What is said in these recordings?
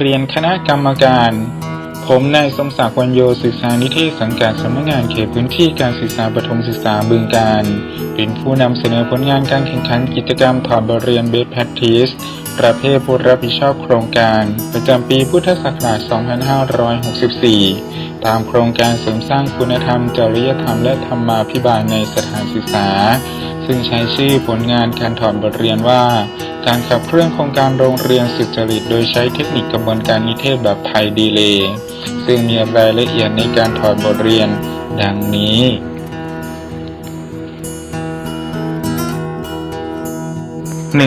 เรียนคณะกรรมการ ผมนายสมศักดิ์วันโยศึกษานิเทศสังกัดสำนักงานเขตพื้นที่การศึกษาประถมศึกษาบึงการ เป็นผู้นำเสนอผลงานการแข่งขันกิจกรรมถอดบทเรียน Best Practice ประเภทผู้รับผิดชอบโครงการ ประจำปีพุทธศักราช 2564 ตามโครงการเสริมสร้างคุณธรรม จริยธรรมและธรรมาภิบาลในสถานศึกษา ซึ่งใช้ชื่อผลงานการถอดบทเรียนว่า การขับเคลื่อนโครงการโรงเรียนสุจริต โดยใช้เทคนิคกระบวนการนิเทศแบบไทยดีเลย์ซึ่งมีรายละเอียดในการถอดบทเรียน ดังนี้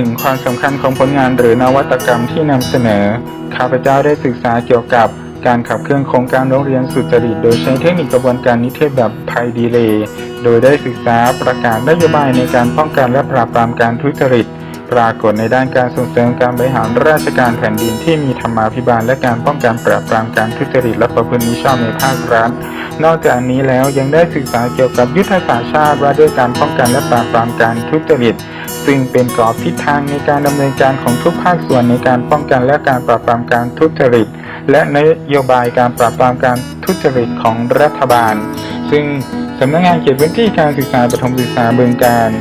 1. ความสำคัญของผลงานหรือนวัตกรรมที่นำเสนอ ข้าพเจ้าได้ศึกษาเกี่ยวกับการขับเคลื่อนโครงการโรงเรียนสุจริต โดยใช้เทคนิคกระบวนการนิเทศแบบไพดีเลย์โดยได้ศึกษาประกาศนโยบายในการป้องกันและปราบปรามการทุจริต ปรากฏในด้านการส่งเสริมการบริหารราชการแผ่นดินที่มีธรรมาภิบาลและการป้องกันปราบปรามการทุจริตและประพฤติมิชอบในภาครัฐ นอกจากนี้แล้วยังได้ศึกษาเกี่ยวกับยุทธศาสตร์ชาติว่าด้วยการป้องกันและปราบปรามการทุจริตซึ่งเป็นกรอบทิศทางในการดำเนินการของทุกภาคส่วนในการป้องกันและการปราบปรามการทุจริต และนโยบายการปราบปรามการทุจริตของรัฐบาล ซึ่งสำนักงานเขตพื้นที่การศึกษาประถมศึกษาบึงการ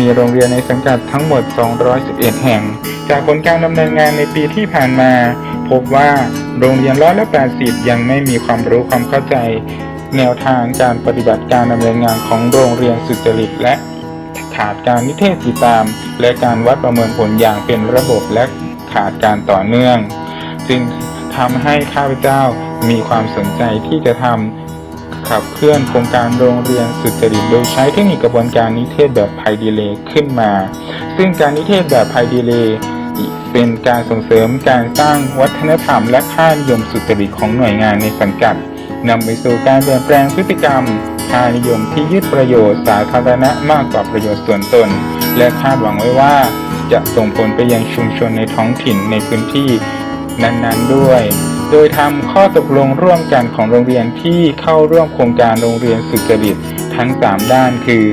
มีโรงเรียนในสังกัดทั้งหมด 211 แห่ง จากผลการดำเนินงานในปีที่ผ่านมา พบว่าโรงเรียนร้อยละ80 ยังไม่มีความรู้ความเข้าใจ แนวทางการปฏิบัติการดำเนินงานของโรงเรียนสุจริตและขาดการนิเทศติดตาม และการวัดประเมินผลอย่างเป็นระบบและขาดการต่อเนื่อง จึงทำให้ข้าพเจ้ามีความสนใจที่จะทำ ขับเคลื่อนโครงการโรงเรียนสุจริตโดยใช้เทคนิคกระบวนการนิเทศแบบไพดีเลขึ้นมา ซึ่งการนิเทศแบบไพดีเลเป็นการส่งเสริมการสร้างวัฒนธรรมและค่านิยมสุจริตของหน่วยงานในสังกัดนำไปสู่การเปลี่ยนแปลงพฤติกรรมค่านิยมที่ยึดประโยชน์สาธารณะมากกว่าประโยชน์ส่วนตน และคาดหวังไว้ว่า จะส่งผลไปยังชุมชนในท้องถิ่นในพื้นที่นั้นๆด้วย โดยทำข้อตกลงร่วมกันของโรงเรียนที่เข้าร่วมโครงการโรงเรียนสุจริตทั้ง 3 ด้านคือ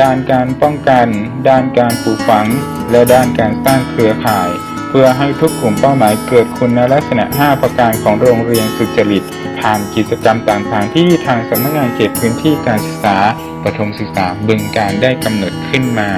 ด้านการป้องกัน ด้านการปลูกฝัง และด้านการสร้างเครือข่าย เพื่อให้ทุกกลุ่มเป้าหมายเกิดคุณลักษณะ 5 ประการของโรงเรียนสุจริตผ่านกิจกรรมต่างๆที่ทางสำนักงานเขตพื้นที่การศึกษาประถมศึกษาบึงการได้กำหนดขึ้นมา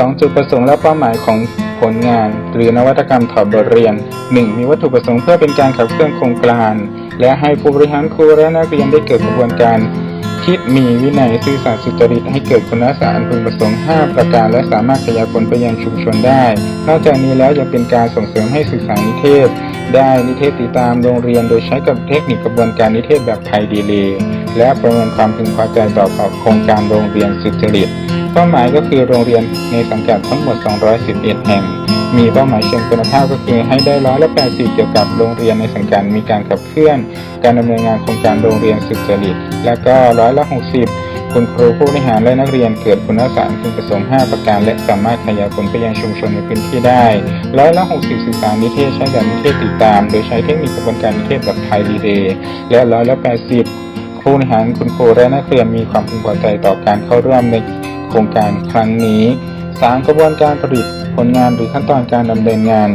สองจุดประสงค์และเป้าหมายของผลงาน หรือนวัตกรรมถอดบทเรียน 1. มีวัตถุประสงค์เพื่อเป็นการขับเคลื่อนโครงการ และให้ผู้บริหารครูและนักเรียนได้เกิดกระบวนการ คิดมีวินัยซื่อสัตย์สุจริตให้เกิดคุณลักษณะอันพึงประสงค์ 5 ประการ และสามารถขยายผลไปยังชุมชนได้ นอกจากนี้แล้วยังเป็นการส่งเสริมให้ศึกษานิเทศ ได้นิเทศติดตามโรงเรียน โดยใช้กับเทคนิคกระบวนการนิเทศแบบไทยดีเลยและประเมินความพึงพอใจต่อโครงการโรงเรียนสุจริต เป้าหมายก็คือโรงเรียนในสังกัดทั้งหมด 211 แห่ง มีเป้าหมายเชิงคุณภาพก็คือให้ได้ร้อยละ80เกี่ยวกับโรงเรียนในสังกัดมีการขับเคลื่อน การดำเนินงานโครงการโรงเรียนสุจริต และก็ร้อยละ60 คุณครูผู้บริหารและนักเรียนเกิดคุณลักษณะพึงประสงค์ 5 ประการ และสามารถขยายผลไปยังชุมชนในพื้นที่ได้ร้อยละ60ศึกษารนิเทศใช้แบบนิเทศติดตาม โดยใช้เทคนิคกระบวนการนิเทศแบบไทยดีเดย์และร้อยละ80ผู้บริหารคุณครูและนักเรียนมีความพึงพอใจต่อการเข้าร่วมใน โครงการครั้งนี้ 3. กระบวนการผลิตผลงานหรือขั้นตอนการดำเนินงาน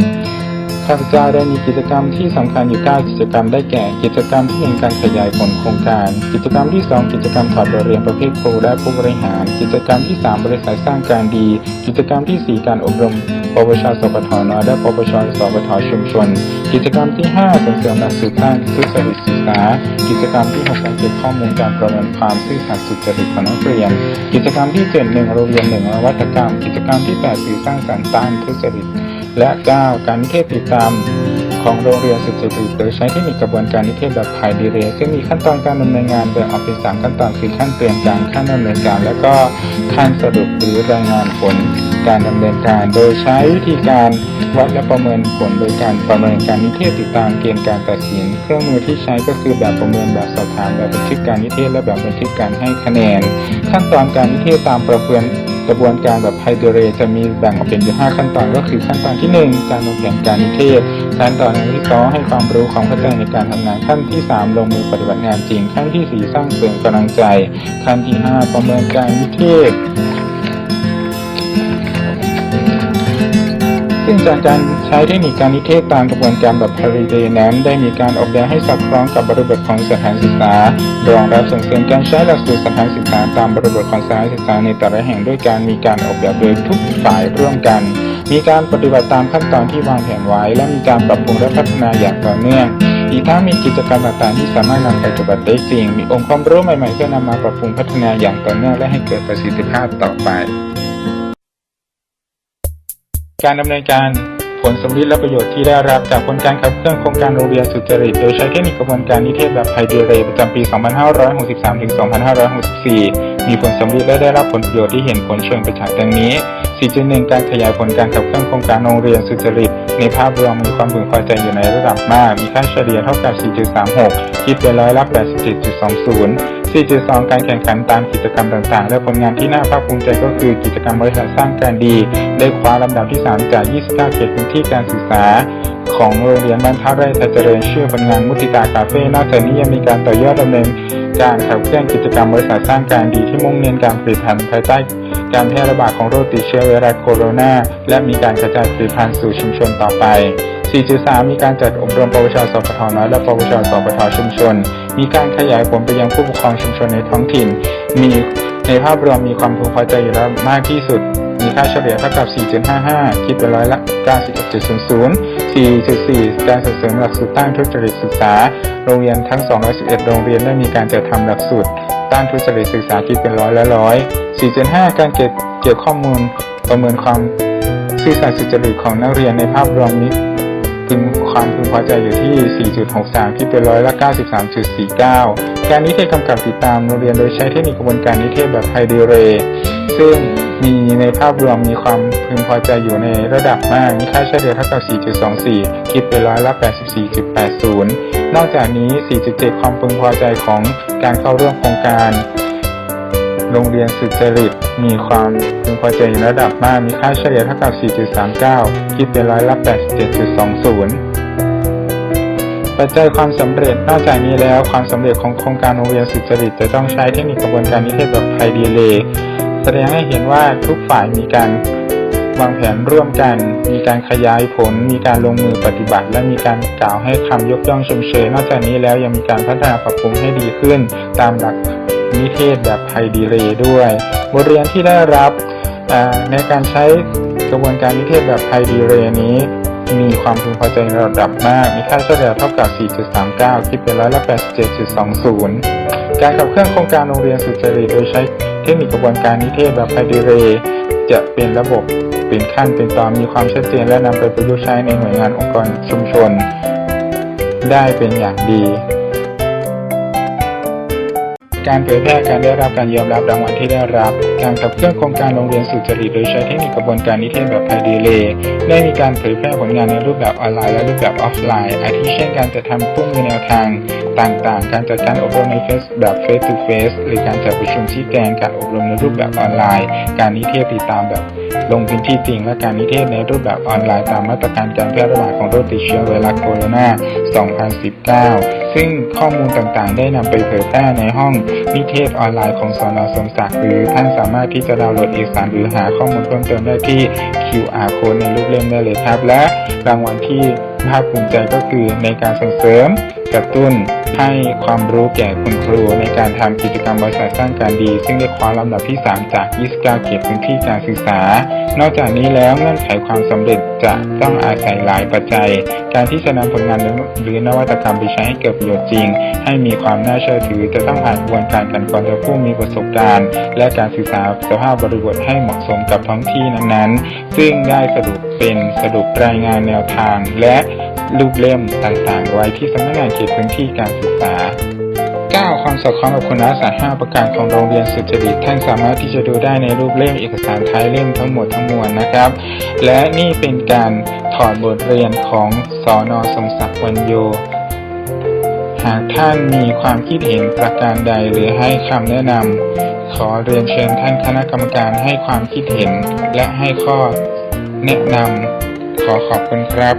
ข้าพเจ้าได้มีกิจกรรมที่สำคัญอยู่ 9 กิจกรรมได้แก่ กิจกรรมที่1การขยายผลโครงการ กิจกรรมที่ 2 กิจกรรมถอดบทเรียนประเภทครูและผู้บริหาร กิจกรรมที่ 3 บริษัทสร้างการดี กิจกรรมทีสี่4 การอบรม ปวช สปทนและปวช สปทชุมชน กิจกรรมที่ 5ส่งเสริมหลักสูตรด้านทุจริตศึกษา กิจกรรมที่6การเก็บข้อมูลการประเมินความซื่อสัตย์สุจริตของนักเรียน กิจกรรมที่7 1โรงเรียน1นวัตกรรม กิจกรรมที่ 8 สื่อสร้างสรรค์ต้านทุจริต และ 9 การนิเทศติดตามของโรงเรียนสุจริตโดยใช้เทคนิคกระบวนการนิเทศแบบไพดีเรซึ่งมีขั้นตอนการดำเนินงานแบ่งออกเป็นสามขั้นตอนคือขั้นเตรียมการขั้นดำเนินการ และก็ขั้นสรุปหรือรายงานผล การดำเนินการ โดยใช้วิธีการวัดและประเมินผลโดยการประเมินการนิเทศติดตามเกณฑ์การตัดสิน เครื่องมือที่ใช้ก็คือแบบประเมินแบบสอบถามแบบบันทึกการนิเทศและแบบบันทึกการให้คะแนน ขั้นตอนการนิเทศตามประเมินกระบวนการแบบไฮเดรจะมีแบ่งออกเป็นอยู่5ขั้นตอนก็คือขั้นตอนที่ 1 การวางแผนการนิเทศ ขั้นตอนที่2ให้ความรู้ความเข้าใจในการทำงานขั้นที่ 3 ลงมือปฏิบัติงานจริง ขั้นที่ 4 สร้างเสริมกำลังใจ ขั้นที่ 5 ประเมินการนิเทศ จากการใช้เทคนิคการนิเทศตามกระบวนการแบบพาริเดนั้น ได้มีการออกแบบให้สอดคล้องกับบริบทของสถานศึกษารองรับส่งเสริมการใช้หลักสูตรสถานศึกษาตามบริบทของสถานศึกษาในแต่ละแห่งด้วยการมีการออกแบบโดยทุกฝ่ายร่วมกัน มีการปฏิบัติตามขั้นตอนที่วางแผนไว้ และมีการปรับปรุงและพัฒนาอย่างต่อเนื่องอีกทั้งมีกิจกรรมต่างๆที่สามารถนำไปปฏิบัติได้จริง มีองค์ความรู้ใหม่ๆเพื่อนำมาปรับปรุงพัฒนาอย่างต่อเนื่องและให้เกิดประสิทธิภาพต่อไป การดำเนินการผลสมฤทธิ์และประโยชน์ที่ได้รับจากผลการขับเคลื่อนโครงการโรงเรียนสุจริต โดยใช้เทคนิคกระบวนการนิเทศแบบไพเดเรประจำปี 2563-2564 มีผลสมฤทธิ์และได้รับผลประโยชน์ที่เห็นผลเชิงประจักษ์ดังนี้ 4.1 การขยายผลการขับเคลื่อนโครงการโรงเรียนสุจริต ในภาพรวมมีความพึงพอใจอยู่ในระดับมาก มีค่าเฉลี่ยเท่ากับ 4.36 คิดเป็นร้อยละ 87.20 4.2 การแข่งขันตามกิจกรรมต่างๆ และผลงานที่น่าภาคภูมิใจก็คือกิจกรรมบริษัทสร้างการดี ได้คว้าลำดับที่ 3 จาก 29 เขตพื้นที่การศึกษา ของโรงเรียนบ้านท่าไร่ไทยเจริญชื่อผลงานมุติตาคาเฟ่นอกจากนี้ยังมีการต่อยอดดำเนินการขับเคลื่อนกิจกรรมบริษัทสร้างการดีที่มุ่งเน้นการผลิตภัณฑ์ภายใต้ การแพร่ระบาดของโรคติดเชื้อไวรัสโคโรนา และมีการกระจายผลิตภัณฑ์สู่ชุมชนต่อไป 4.3 มีการจัดอบรมปวช สปทน้อยและปวช สปทชุมชน มีการขยายผลไปยังผู้ปกครองชุมชนในท้องถิ่น มีในภาพรวมมีความพึงพอใจอยู่แล้วมากที่สุด มีค่าเฉลี่ยเท่ากับ 4.55 คิดเป็นร้อยละ 91.00 4.4 การส่งเสริมหลักสูตรต้านทุจริตศึกษา โรงเรียนทั้ง 211 โรงเรียนได้มีการจัดทำหลักสูตร ต้านทุจริตศึกษาคิดเป็นร้อยละร้อย 4.5 การเก็บเกี่ยวข้อมูลประเมินความซื่อสัตย์สุจริตของนักเรียนในภาพรวมนี้พึงความพึงพอใจอยู่ที่ 4.63 ที่เป็นร้อยละ 93.49 การนิเทศกำกับติดตามโรงเรียนโดยใช้เทคนิคกระบวนการนิเทศแบบไฮเดเร ซึ่งมีในภาพรวมมีความพึงพอใจอยู่ในระดับมาก มีค่าเฉลี่ยเท่ากับ 4.24 คิดเป็นร้อยละ 84.80 นอกจากนี้ 4.7 ความพึงพอใจของการเข้าร่วมโครงการ โรงเรียนสุจริต มีความพึงพอใจในระดับมาก มีค่าเฉลี่ยเท่ากับ 4.39 คิดเป็นร้อยละ 87.20ปัจจัยความสำเร็จนอกจากนี้แล้วความสำเร็จของโครงการโรงเรียนสุจริตจะต้องใช้เทคนิคกระบวนการนิเทศแบบไพดีเลย์แสดงให้เห็นว่าทุกฝ่ายมีการ วางแผนร่วมกัน มีการขยายผล มีการลงมือปฏิบัติ และมีการกล่าวให้คำยกย่องชมเชย นอกจากนี้แล้วยังมีการพัฒนาปรับปรุงให้ดีขึ้น ตามหลักนิเทศแบบไพดีเลย์ด้วย บทเรียนที่ได้รับในการใช้กระบวนการนิเทศแบบไพดีเรนี้มีความพึงพอใจในระดับมาก มีค่าเฉลี่ยเท่ากับ 4.39 คิดเป็นร้อยละ87.20 การขับเคลื่อนโครงการโรงเรียนสุจริตโดยใช้เทคนิคกระบวนการนิเทศแบบไพดีเร จะเป็นระบบ เป็นขั้นเป็นตอนมีความชัดเจนและนำไปประยุกต์ใช้ในหน่วยงานองค์กรชุมชน ได้เป็นอย่างดี การเผยแพร่การได้รับการยอมรับรางวัลที่ได้รับ การขับเคลื่อนโครงการโรงเรียนสุจริตโดยใช้เทคนิคกระบวนการนิเทศแบบไพดีเลย์ได้มีการเผยแพร่ผลงานในรูปแบบออนไลน์และรูปแบบออฟไลน์ อาทิเช่นการจัดทำคู่มือแนวทางต่างๆ การจัดการอบรมในเฟซแบบ Face to Face หรือการจัดประชุมชี้แจงการอบรมในรูปแบบออนไลน์ การนิเทศติดตามแบบ ลงพื้นที่จริงและการนิเทศในรูปแบบออนไลน์ตามมาตรการการแพร่ระบาดของโรคติดเชื้อไวรัสโคโรนา 2019 ซึ่งข้อมูลต่างๆ ได้นำไปเผยแพร่ในห้องนิเทศออนไลน์ของสอนอสมศักดิ์หรือท่านสามารถที่จะดาวน์โหลดเอกสารหรือหาข้อมูลเพิ่มเติมได้ที่ QR code ในรูปเล่มได้เลยครับ และรางวัลที่ ภาคภูมิใจก็คือในการส่งเสริมกระตุ้นให้ความรู้แก่คุณครูในการทำกิจกรรมบริษัทสร้างการดี ซึ่งได้คว้าลำดับที่ 3 จาก 29 เขตพื้นที่การศึกษา นอกจากนี้แล้วเงื่อนไขความสำเร็จจะต้องอาศัยหลายปัจจัย การที่จะนำผลงานหรือนวัตกรรมไปใช้ให้เกิดประโยชน์จริง ให้มีความน่าเชื่อถือ จะต้องผ่านกระบวนการกันกรองจากผู้มีประสบการณ์ และการศึกษาสภาพบริบทให้เหมาะสมกับท้องที่นั้นๆ ซึ่งได้สรุป เป็นสรุปรายงานแนวทาง และรูปเล่มต่างๆ ไว้ที่สำนักงานเขตพื้นที่การศึกษา 9. ความสอดคล้องกับคุณลักษณะ5ประการของโรงเรียนสุจริตท่านสามารถที่จะดูได้ในรูปเล่มเอกสารท้ายเล่มทั้งหมดทั้งมวลนะครับ และนี่เป็นการถอดบทเรียนของสอนอสมศักดิ์วันโยหากท่านมีความคิดเห็นประการใดหรือให้คำแนะนำขอเรียนเชิญท่านคณะกรรมการให้ความคิดเห็นและให้ข้อ แนะนำขอขอบคุณครับ